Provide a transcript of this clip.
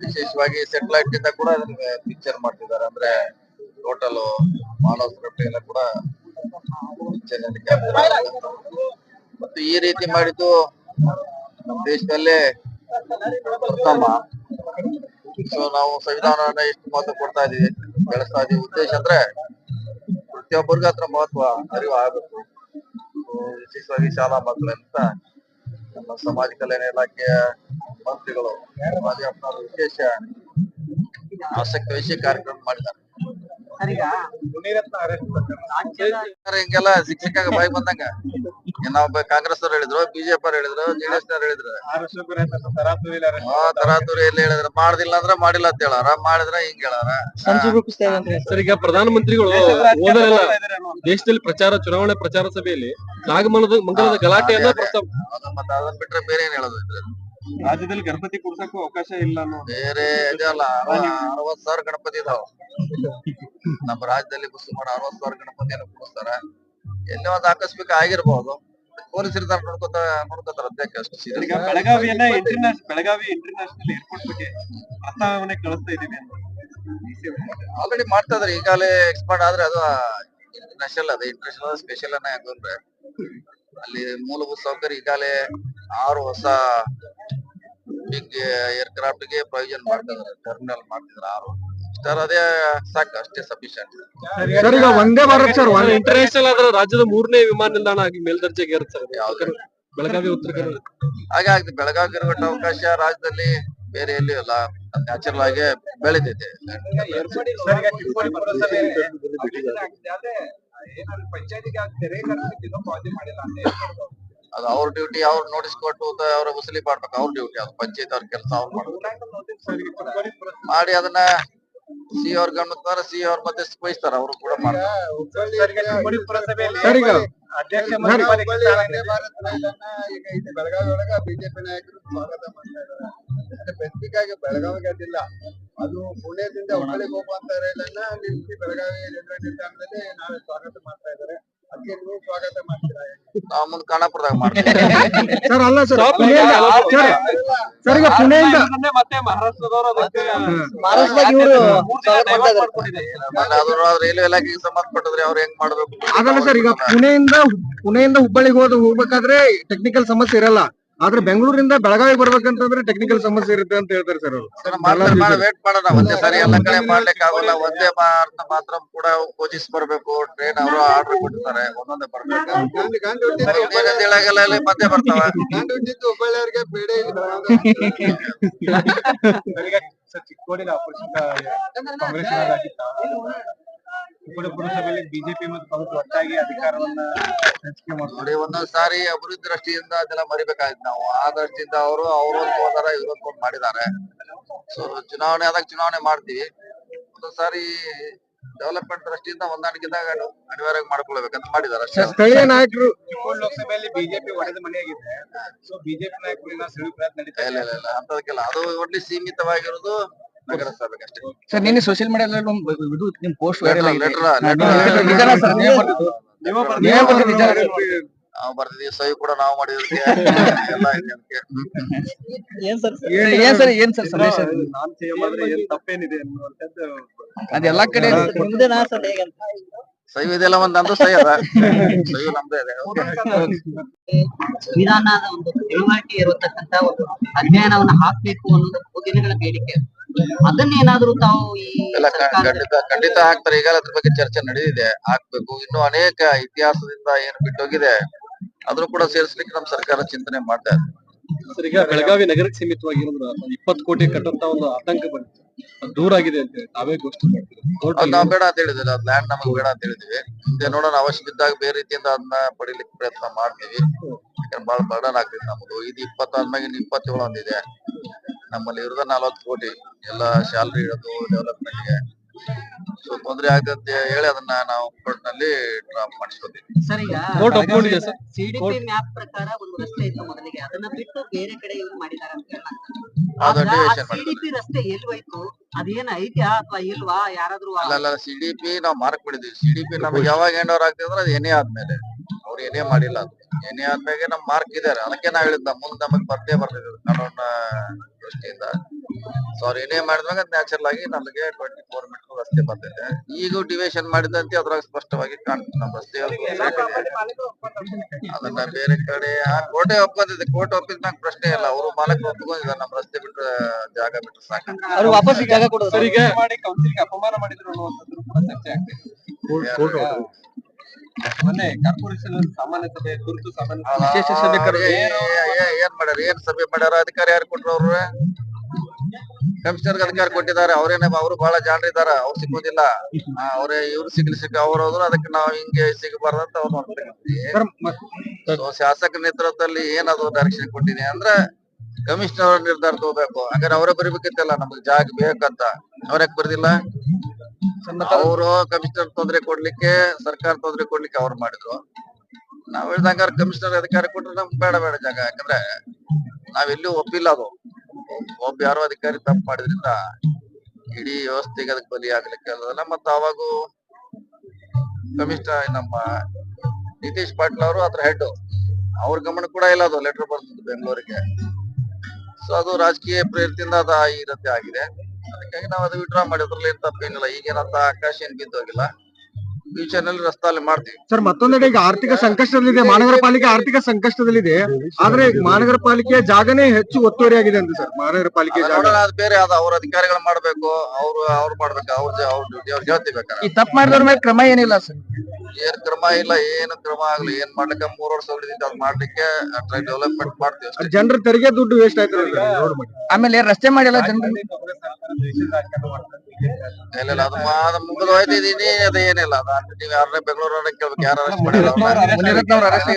ವಿಶೇಷವಾಗಿ ಸೆಟಲೈಟ್ ಇಂದ ಕೂಡ ಪಿಕ್ಚರ್ ಮಾಡ್ತಿದ್ದಾರೆ. ಅಂದ್ರೆ ಟೋಟಲ್ ಮಾನವ ಎಲ್ಲ ಕೂಡ ಪಿಕ್ಚರ್ ಮತ್ತು ಈ ರೀತಿ ಮಾಡಿದ್ದು ನಮ್ಮ ದೇಶದಲ್ಲೇ ಪ್ರಥಮ. ಸೊ ನಾವು ಸಂವಿಧಾನವನ್ನ ಎಷ್ಟು ಮಹತ್ವ ಕೊಡ್ತಾ ಇದೀವಿ ಬೆಳೆಸ್ತಾ ಇದೀವಿ. ಉದ್ದೇಶ ಅಂದ್ರೆ ಪ್ರತಿಯೊಬ್ಬರಿಗೂ ಅದ್ರ ಮಹತ್ವ ಅರಿವು So, ವಿಶೇಷವಾಗಿ ಶಾಲಾ ಮಕ್ಕಳಂತ ನಮ್ಮ ಸಮಾಜ ಕಲ್ಯಾಣ ಇಲಾಖೆಯ ಮಂತ್ರಿಗಳು ವಿಶೇಷ ಆಸಕ್ತಿ ವಹಿಸಿ ಕಾರ್ಯಕ್ರಮ ಮಾಡಿದ್ದಾರೆ. ಹಿಂಗೆಲ್ಲ ಶಿಕ್ಷಕ ಬಾಯಿ ಬಂದಂಗ. ನಾವ್ ಕಾಂಗ್ರೆಸ್ ಅವ್ರು ಹೇಳಿದ್ರು ಬಿಜೆಪಿ ಅವ್ರು ಹೇಳಿದ್ರು ಜೆಡಿಎಸ್ ಅವ್ರು ಹೇಳಿದ್ರು. ಆ ತರಾತುರಿ ಎಲ್ಲಿ ಹೇಳಿದ್ರು? ಮಾಡುದಿಲ್ಲ ಅಂದ್ರೆ ಮಾಡಿಲ್ಲ ಅಂತ ಹೇಳಾರ ಮಾಡಿದ್ರ ಹಿಂಗ್ ಹೇಳಾರ ಸರ್ ಈಗ ಪ್ರಧಾನಮಂತ್ರಿಗಳು ಓದಲೆಲ್ಲ ದೇಶದಲ್ಲಿ ಪ್ರಚಾರ ಚುನಾವಣೆ ಪ್ರಚಾರ ಸಭೆಯಲ್ಲಿ ನಾಗಮಂಗಲದ ಮಂಗಲದ ಗಲಾಟೆಯನ್ನ ಮತ್ತೆ ಅದನ್ನ ಬಿಟ್ರೆ ಬೇರೆ ಏನ್ ಹೇಳೋದು? ರಾಜ್ಯದಲ್ಲಿ ಗಣಪತಿ ಕೂರ್ಸಕ್ಕೂ ಅವಕಾಶ ಇಲ್ಲ ಅನ್ನೋ ಬೇರೆ ಇದೆಲ್ಲ ಅರವತ್ ಸಾವಿರ ಗಣಪತಿ ಇದಾವ. ನಮ್ಮ ರಾಜ್ಯದಲ್ಲಿ ಸುಮಾರು ಅರವತ್ ಸಾವಿರ ಗಣಪತಿಯನ್ನು ಕೂರಿಸ್ತಾರ. ಎಲ್ಲಿ ಒಂದು ಆಕಸ್ಮಿಕ ಆಗಿರ್ಬಹುದು ಪೊಲೀಸ್ ಇರ್ತಾರ ನೋಡ್ಕೋತ ನೋಡ್ಕೊತಾರ ಅಧ್ಯಕ್ಷ. ಅಷ್ಟು ಬೆಳಗಾವಿ ಈಗ ಬೆಳಗಾವಿಯನ್ನ ಇಂಟರ್ನ್ಯಾಷನಲ್ ಬೆಳಗಾವಿ ಇಂಟರ್ನ್ಯಾಷನಲ್ ಏರ್ಪೋರ್ಟ್ ಬಗ್ಗೆ ಪ್ರಸ್ತಾವನೆ ಕಳಿಸ್ತಾ ಇದೀವಿ ಅಂತ ಆಲ್ರೆಡಿ ಮಾಡ್ತಾ ಇದಾರೆ. ಈಗಾಗಲೇ ಎಕ್ಸ್ಪರ್ಟ್ ಆದ್ರೆ ಅದು ಇಂಟರ್ನ್ಯಾಷನಲ್ ಅದು ಇಂಟರ್ನ್ಯಾಷನಲ್ ಸ್ಪೆಷಲ್ ಅನ್ನ ಯಾಕಂದ್ರೆ ಅಲ್ಲಿ ಮೂಲಭೂತ ಸೌಕರ್ಯ ಈಗಾಗಲೇ ಆರು ಹೊಸ ಬಿಗ್ ಏರ್ಕ್ರಾಫ್ಟ್ಗೆ ಪ್ರಯೋಜನ ಮಾಡ್ತಾ ಇದಾರೆ ಟರ್ಮಿನಲ್ ಮಾಡ್ತಿದಾರೆ ಆರು ಸರ್ ಅದೇ ಸಾಕು ಅಷ್ಟೇ ಸಫಿಶಿಯಂಟ್ ಸರ್ ಈಗ ಒಂದೇ ಭಾರತ್ ಸರ್ ಒಂದೇ ಇಂಟರ್ನ್ಯಾಷನಲ್ ಆದ್ರೆ ರಾಜ್ಯದ ಮೂರನೇ ವಿಮಾನ ನಿಲ್ದಾಣ ಆಗಿ ಮೇಲ್ದರ್ಜೆಗೆ ಏರುತ್ತೆ ಸರ್ ಯಾವ್ದು? ಬೆಳಗಾವಿ ಉತ್ತರ ಕನ್ನಡ ಹಾಗೆ ಆಗ್ತದೆ ಬೆಳಗಾವಿ ಇರುವಂತ ಅವಕಾಶ ರಾಜ್ಯದಲ್ಲಿ ಬೇರೆ ಎಲ್ಲೂ ಇಲ್ಲ ನ್ಯಾಚುರಲ್ ಆಗಿ ಬೆಳಿತೈತೆ ಅದು ಅವ್ರ ಡ್ಯೂಟಿ ಅವ್ರ ನೋಟಿಸ್ ಕೊಟ್ಟು ಅವ್ರ ವಸೂಲಿ ಮಾಡ್ಬೇಕು ಅವ್ರ ಡ್ಯೂಟಿ ಅದು. ಪಂಚಾಯತ್ ಅವ್ರ ಕೆಲಸ ಅವ್ರು ಮಾಡ್ಬೇಕು. ಮಾಡಿ ಅದನ್ನ ಸಿ ಅವ್ರ ಗಮನಕ್ಕೆ ತಂದ್ರೆ ಸಿ ಅವ್ರ ಮತ್ತೆ ಸ್ಪಹಿಸ್ತಾರ ಅವರು ಕೂಡ ಮಾಡ್ತಾರೆ. ಸರ್ ಈಗ ಅಧ್ಯಕ್ಷ ಬೆಳಗಾವಿ ಒಳಗ ಬಿಜೆಪಿ ನಾಯಕರು ಸ್ವಾಗತ ಮಾಡ್ತಾ ಇದ್ದಾರೆ. ಸ್ಪೆಸಿಫಿಕ್ ಆಗಿ ಬೆಳಗಾವಿಗೆ ಅದಿಲ್ಲ ಅದು ಪುಣ್ಯದಿಂದ ಹುಬ್ಬಳ್ಳಿಗೆ ಹೋಗುವಂತ ರೈಲನ್ನ ನಿಲ್ಲಿಸಿ ಬೆಳಗಾವಿ ರೈಲ್ವೆ ನಿಲ್ದಾಣದಲ್ಲಿ ನಾಳೆ ಸ್ವಾಗತ ಮಾಡ್ತಾ ಇದ್ದಾರೆ. ನೀವು ಸ್ವಾಗತ ಮಾಡ್ತೀರಾ? ನಾವು ಮುಂದೆ ಖಾನಾಪುರದಾಗ ಮಾಡ್ತೀವಿ. ಸರ್ ಅಲ್ಲ ಸರ್ ಪುಣೆಯಿಂದ ಸರ್ ಸರ್ ಈಗ ಪುಣೆಯಿಂದ ಮತ್ತೆ ಮಹಾರಾಷ್ಟ್ರದವರು ಮಹಾರಾಷ್ಟ್ರದಾಗ ಇವರು ರೈಲ್ವೆ ಇಲಾಖೆಗೆ ಸಂಬಂಧಪಟ್ಟದ್ರೆ ಅವ್ರು ಹೆಂಗ್ ಮಾಡ್ಬೇಕು ಅದಲ್ಲ ಸರ್ ಈಗ ಪುಣೆಯಿಂದ ಪುಣೆಯಿಂದ ಹುಬ್ಬಳ್ಳಿಗೆ ಹೋದ ಹೋಗ್ಬೇಕಾದ್ರೆ ಟೆಕ್ನಿಕಲ್ ಸಮಸ್ಯೆ ಇರಲ್ಲ. ಆದ್ರೆ ಬೆಂಗಳೂರಿಂದ ಬೆಳಗಾವಿಗೆ ಬರ್ಬೇಕಂತಂದ್ರೆ ಟೆಕ್ನಿಕಲ್ ಸಮಸ್ಯೆ ಇರುತ್ತೆ ಅಂತ ಹೇಳ್ತಾರೆ ಸರ್ ಅವರು ವೇಟ್ ಮಾಡೋಣ ಒಂದೇ ಸರಿ ಎಲ್ಲ ಕಡೆ ಮಾಡ್ಲಿಕ್ಕೆ ಆಗೋಲ್ಲ ಒಂದೇ ಭಾರತ ಮಾತ್ರ ಕೂಡ ಕೋಚಿಸ್ ಬರ್ಬೇಕು ಟ್ರೈನ್ ಅವರು ಆರ್ಡರ್ ಕೊಟ್ಟಿರ್ತಾರೆ ಒಂದೊಂದೇ ಬರ್ಬೇಕು. ಮಧ್ಯೆ ಬರ್ತಾವ. ಹುಬ್ಬಳ್ಳಿಯವ್ರಿಗೆ ಬೇಡ ಚಿಕ್ಕೋಡಿನ ಅಪರಿಚಿತ ಕಾಂಗ್ರೆಸ್ ಚಿಕ್ಕೋಡಿ ಪುರಸಭೆಯಲ್ಲಿ ಬಿಜೆಪಿ ಮತ್ತು ಕಾಂಗ್ರೆಸ್ ಒಟ್ಟಾಗಿ ಅಧಿಕಾರವನ್ನ ಹಂಚಿಕೆ ಮಾಡ್ತಾರೆ ನೋಡಿ ಒಂದೊಂದ್ ಸಾರಿ ಅಭಿವೃದ್ಧಿ ದೃಷ್ಟಿಯಿಂದ ಅದೆಲ್ಲ ಮರಿಬೇಕಾಗಿತ್ತು ನಾವು. ಆ ದೃಷ್ಟಿಯಿಂದ ಅವರು ಅವರು ಹೋದಾರ ಇವ್ರೊಂದು ಹೋದ್ ಮಾಡಿದ್ದಾರೆ. ಸೊ ಚುನಾವಣೆ ಆದಾಗ ಚುನಾವಣೆ ಮಾಡ್ತೀವಿ. ಒಂದೊಂದ್ ಸಾರಿ ಡೆವಲಪ್ಮೆಂಟ್ ದೃಷ್ಟಿಯಿಂದ ಹೊಂದಾಣಿಕೆದಾಗ ಅನಿವಾರ್ಯವಾಗಿ ಮಾಡ್ಕೊಳ್ಬೇಕಂತ ಮಾಡಿದಾರೆ ಅಷ್ಟೇ. ಸ್ಥಳೀಯ ನಾಯಕರು ಚಿಕ್ಕೋಡ್ ಲೋಕಸಭೆಯಲ್ಲಿ ಬಿಜೆಪಿ ಒಡೆದ ಮನೆಯಾಗಿದೆ. ಸೊ ಬಿಜೆಪಿ ನಾಯಕರಿಂದ ಸೆಳೆಯುವ ಪ್ರಯತ್ನ ನಡೀತಾ ಇಲ್ಲ ಇಲ್ಲ ಇಲ್ಲ. ಅಂತದಕ್ಕೆಲ್ಲ ಅದು ಒಟ್ಲಿ ಸೀಮಿತವಾಗಿರೋದು ಅಷ್ಟೇ. ಸರ್ ನಿನ್ನೆ ಸೋಶಿಯಲ್ ಮೀಡಿಯಾದಲ್ಲಿ ಒಂದು ಇದು ನಿಮ್ ಪೋಸ್ಟ್ ವೈರಲ್ ಆಗಿದೆ. ಲೆಟರ್ ನಿಜನಾ ಸರ್? ನೀವೇ ಸಹಿ ಕೂಡ ನಾವು ಮಾಡಿದಕ್ಕೆ ಎಲ್ಲ ಇದೆ ಅದಕ್ಕೆ ಏನ್ ಸರ್? ಏನ್ ಸರ್ ಏನ್ ಸರ್ ಸಂದೇಶ? ನಾನ್ ಸೇವೆ ಮಾಡಿದ್ರೆ ಏನ್ ತಪ್ಪೇನಿದೆ ಅನ್ನುವಂಥದ್ದು ಅದೆಲ್ಲಾ ಕಡೆ ಸರ್ ಸಹಿ ಇದೆಲ್ಲ ಒಂದ್ ನಮ್ದು ಸಹಿ ಅದ. ಸಹಿ ನಮ್ದೇ ಇದೆ. ಸಂವಿಧಾನದ ಒಂದು ತಿಳುವಳಿಕೆ ಇರತಕ್ಕಂತ ಒಂದು ಅಧ್ಯಯನವನ್ನು ಹಾಕ್ಬೇಕು ಅನ್ನೋದು ಬಹುದಿನಗಳ ಬೇಡಿಕೆ. ಅದನ್ನೇನಾದ್ರೂ ತಾವು ಈ ಕ- ಖಂಡಿತ ಖಂಡಿತ ಹಾಕ್ತಾರೆ. ಈಗ ಅದ್ರ ಬಗ್ಗೆ ಚರ್ಚೆ ನಡೆದಿದೆ. ಹಾಕ್ಬೇಕು ಇನ್ನು ಅನೇಕ ಇತಿಹಾಸದಿಂದ ಏನು ಬಿಟ್ಟೋಗಿದೆ ಅದನ್ನು ಕೂಡ ಸೇರಿಸ್ಲಿಕ್ಕೆ ನಮ್ ಸರ್ಕಾರ ಚಿಂತನೆ ಮಾಡ್ತಾ ಇದೆ. ಸರ್ ಈಗ ಬೆಳಗಾವಿ ನಗರಕ್ಕೆ ಸೀಮಿತವಾಗಿರೋದ್ರ ಇಪ್ಪತ್ತು ಕೋಟಿ ಕಟ್ಟಂತ ಒಂದು ಆತಂಕ ಬಂದಿತ್ತು ಅದು ದೂರ ಆಗಿದೆ ಅಂತ ಹೇಳಿ ನಾವೇ ಘೋಷಣೆ ಮಾಡ್ತೀವಿ. ಅದ್ ನಾವ್ ಬೇಡ ಅಂತ ಹೇಳಿದ್ವಿ ಅದ್ ಲ್ಯಾಂಡ್ ನಮಗ್ ಬೇಡ ಅಂತ ಹೇಳಿದ್ವಿ. ಮುಂದೆ ನೋಡೋಣ ಅವಶ್ಯ ಬಿದ್ದಾಗ ಬೇರೆ ರೀತಿಯಿಂದ ಅದನ್ನ ಪಡಿಲಿಕ್ಕೆ ಪ್ರಯತ್ನ ಮಾಡ್ತೀವಿ. ಯಾಕಂದ್ರೆ ಬಹಳ ಬರ್ಡನ್ ಆಗ್ತೈತಿ ನಮ್ದು. ಇದು ಇಪ್ಪತ್ತಾದ್ಮೇಲೆ ಇನ್ನು ಇಪ್ಪತ್ತೇಳು ಒಂದಿದೆ ನಮ್ಮಲ್ಲಿ ಇರೋದ ನಲವತ್ತು ಕೋಟಿ ಎಲ್ಲ ಸ್ಯಾಲ್ರಿ ಇಡೋದು ಡೆವಲಪ್ಮೆಂಟ್ಗೆ. ಸೊ ತೊಂದರೆ ಆಗತ್ತೆ ಹೇಳಿ ಅದನ್ನ ನಾವು ಕೋರ್ಟ್ನಲ್ಲಿ ಡ್ರಾಪ್ ಮಾಡಿಸ್ಕೊತೀವಿ ಸರ್ ಈಗ ಕೋರ್ಟ್ ಒಪ್ಕೊಂಡಿದೆ ಸರ್? ಸಿಡಿಪಿ ಮ್ಯಾಪ್ ಪ್ರಕಾರ ಒಂದು ರಸ್ತೆ ಇತ್ತು ಮೊದಲಿಗೆ. ಅದನ್ನ ಬಿಟ್ಟು ಬೇರೆ ಕಡೆ ಇವ್ರು ಮಾಡಿದ್ದಾರೆ ಅಂತ ಅದು ಹೇಳಲಾಗ್ತದೆ deviation ಮಾಡಿದ್ದಾರೆ. ಸಿಡಿಪಿ ರಸ್ತೆ ಎಲ್ಲಿ ಹೋಯ್ತು? ಅದೇನ್ ಐತ್ಯಾ ಅಥವಾ ಇಲ್ವಾ? ಯಾರಾದ್ರೂ ಅಲ್ಲ ಅಲ್ಲ ಸಿ ನಾವು ಮಾರ್ಕ್ ಬಿಡಿದ್ವಿ ಸಿ ಡಿ ಪಿ ನಮಗೆ ಯಾವಾಗ ಎಂಡ್ ಓವರ್ ಆಗ್ತದೆ ಅಂದ್ರೆ ಅದು ಏನೇ ಆದ್ಮೇಲೆ. ಅವ್ರು ಏನೇ ಮಾಡಿಲ್ಲ ಅದು. ಏನೇ ಆದ್ಮೇಲೆ ನಮ್ ಮಾರ್ಕ್ ಇದಾರೆ. ಅದಕ್ಕೆ ನಾವ್ ಹೇಳಿದ್ದ ಮುಂದೆ ನಮಗ್ ಬರ್ತೇ ಬರ್ತದೆ ಕಾನೂನ ದೃಷ್ಟಿಯಿಂದ. ಸೊ ಅವ್ರು ಏನೇ ಮಾಡಿದಾಗ ನ್ಯಾಚುರಲ್ ಆಗಿ ನಮಗೆ ಟ್ವೆಂಟಿ ಫೋರ್ ಮೀಟರ್ ರಸ್ತೆ ಬಂದಿದೆ. ಈಗ ಡಿವಿಷನ್ ಮಾಡಿದಂತೆ ಅದ್ರಾಗ ಸ್ಪಷ್ಟವಾಗಿ ಕಾಣ್ತದೆ ನಮ್ಮ ರಸ್ತೆ ಅದನ್ನ ಬೇರೆ ಕಡೆ ಆ ಕೋಟೆ ಒಪ್ಕೊಂಡಿದೆ ಕೋಟೆ ಒಪ್ಪಿದ ನಂಗೆ ಪ್ರಶ್ನೆ ಇಲ್ಲ. ಅವರು ಮಾಲಕ್ ಒಪ್ಕೊಂಡಿದ್ದಾರೆ ನಮ್ಮ ರಸ್ತೆ ಬಿಟ್ಟು ಜಾಗ ಬಿಟ್ಟು ಸಾಕು ವಾಪಸ್ ಜಾಗ ಕೊಡೋದು. ಅಪಮಾನ ಮಾಡಿದ್ರು ಅನ್ನುವಂಥದ್ದು ಕೂಡ ಚರ್ಚೆ ಆಗ್ತಿದೆ ಮೊನ್ನೆ ಕಾರ್ಪೊರೇಷನ್ ಸಾಮಾನ್ಯ ಸಭೆ ತುರ್ತು ಸಾಮಾನ್ಯ ಸಭೆ ವಿಶೇಷ ಸಭೆ ಏನ್ ಮಾಡ್ಯಾರ? ಏನ್ ಸಭೆ ಮಾಡ್ಯಾರ? ಅಧಿಕಾರ ಯಾರು ಕೊಟ್ರು ಅವ್ರು ಕಮಿಷನರ್ ಅಧಿಕಾರ ಕೊಟ್ಟಿದ್ದಾರೆ. ಅವ್ರೇನ ಅವರು ಬಹಳ ಜಾಣರಿದಾರ ಅವ್ರು ಸಿಗೋದಿಲ್ಲ ಅವ್ರೇ ಇವ್ರು ಸಿಗ್ಲಿ ಸಿಕ್ಕ ಅವ್ರು ಹೋದ್ರು ಅದಕ್ಕೆ ನಾವು ಹಿಂಗೆ ಸಿಗಬಾರ್ದಂತ ಅವ್ರು ನೋಡ್ತೀವಿ ಸರ್ ಮತ್- ಸೊ ಶಾಸಕ ನೇತೃತ್ವದಲ್ಲಿ ಏನದು ಡೈರೆಕ್ಷನ್ ಕೊಟ್ಟಿದೆ ಅಂದ್ರೆ ಕಮಿಷನರ್ ನಿರ್ಧಾರ ತಗೋಬೇಕು ಹಾಗಾದ್ರೆ ಅವರೇ ಬರಿಬೇಕಿತ್ತಲ್ಲ ನಮ್ಗೆ ಜಾಗ ಬೇಕಂತ. ಅವ್ರ್ಯಾಕ್ ಬರ್ದಿಲ್ಲ? ಅವರು ಕಮಿಷನರ್ ತೊಂದರೆ ಕೊಡ್ಲಿಕ್ಕೆ ಸರ್ಕಾರ ತೊಂದರೆ ಕೊಡ್ಲಿಕ್ಕೆ ಅವ್ರು ಮಾಡಿದ್ರು. ನಾವ್ ಹೇಳ್ದಂಗ ಕಮಿಷನರ್ ಅಧಿಕಾರ ಕೊಟ್ರೆ ನಮ್ಗೆ ಬೇಡ ಬೇಡ ಜಾಗ. ಯಾಕಂದ್ರೆ ನಾವೆಲ್ಲೂ ಒಪ್ಪಿಲ್ಲ ಅದು. ಒಬ್ಬ ಯಾರೋ ಅಧಿಕಾರಿ ತಪ್ಪು ಮಾಡಿದ್ರಿಂದ ಇಡೀ ವ್ಯವಸ್ಥೆಗೆ ಅದಕ್ಕೆ ಬಲಿ ಆಗ್ಲಿಕ್ಕೆ ಅಲ್ಲ ಮತ್ತ ಅವಾಗೂ ಕಮಿಷನರ್ ನಮ್ಮ ನಿತೀಶ್ ಪಾಟೀಲ್ ಅವರು ಅದ್ರ ಹೆಡ್ ಅವ್ರ ಗಮನ ಕೂಡ ಇಲ್ಲ ಅದು ಲೆಟರ್ ಬರ್ತದೆ ಬೆಂಗಳೂರಿಗೆ. ಸೊ ಅದು ರಾಜಕೀಯ ಪ್ರೇರಿತದಿಂದ ಅದ ಈ ರೀತಿ ಆಗಿದೆ. ಅದಕ್ಕಾಗಿ ನಾವು ಅದು ವಿಡ್ರಾ ಮಾಡಿದ್ರಲ್ಲಿ ಏನ್ ತಪ್ಪೇನಿಲ್ಲ ಈಗೇನಂತ ಆಕಾಶ ಏನ್ ಬಿದ್ದೋಗಿಲ್ಲ. ಫ್ಯೂಚರ್ನಲ್ಲಿ ರಸ್ತೆ ಮಾಡ್ತೀವಿ. ಸರ್ ಮತ್ತೊಂದೆಡೆ ಈಗ ಆರ್ಥಿಕ ಸಂಕಷ್ಟದಲ್ಲಿದೆ. ಮಹಾನಗರ ಪಾಲಿಕೆ ಆರ್ಥಿಕ ಸಂಕಷ್ಟದಲ್ಲಿದೆ. ಆದ್ರೆ ಮಹಾನಗರ ಪಾಲಿಕೆಯ ಜಾಗನೇ ಹೆಚ್ಚು ಒತ್ತುವರಿ ಆಗಿದೆ ಅಂತ ಸರ್. ಮಹಾನಗರ ಪಾಲಿಕೆ ಜಾಗ. ಅದು ಬೇರೆ ಅದ. ಅವ್ರ ಅಧಿಕಾರಿಗಳು ಮಾಡ್ಬೇಕು. ಅವ್ರು ಅವ್ರು ಮಾಡ್ಬೇಕು. ಅವ್ರ ಅವ್ರ ಡ್ಯೂಟಿ ಅವ್ರಿಗೆ ಹೇಳ್ತಿಬೇಕಾರೆ ಈ ತಪ್ಪು ಮಾಡಿದವ್ರ ಮೇಲೆ ಕ್ರಮ ಏನಿಲ್ಲ ಸರ್. ಏನ್ ಕ್ರಮ ಇಲ್ಲ ಏನು ಕ್ರಮ ಆಗ್ಲಿ ಏನ್ ಮಾಡ್ಲಿಕ್ಕೆ ಮೂರ್ ವರ್ಷ ಮಾಡ್ಲಿಕ್ಕೆ ಅದ್ ಮಾಡ್ಲಿಕ್ಕೆ ಡೆವಲಪ್ಮೆಂಟ್ ಮಾಡ್ತೀವಿ ಅಷ್ಟೇ. ಜನರ ತೆರಿಗೆ ದುಡ್ಡು ವೇಸ್ಟ್ ಆಯ್ತು ಆಮೇಲೆ ರಸ್ತೆ ಮಾಡಿಲ್ಲ ಜನರು. ಇಲ್ಲ ಇಲ್ಲ, ಅದು ಮಾ- ಅದು ಮುಗಿದು ಹೋಯ್ತಿದೀನಿ ಅದು ಏನಿಲ್ಲ ಅದು ನೀವ್ ಯಾರನ್ನ ಬೆಂಗಳೂರನ್ನ ಕೇಳ್ಬೇಕು ಯಾರು ಅರೆಸ್ಟ್ ಮಾಡಿಲ್ಲ ಅವ್ರನ್ನ. ಮುನಿರತ್ನ ಅವ್ರ ಅರೆಸ್ಟ್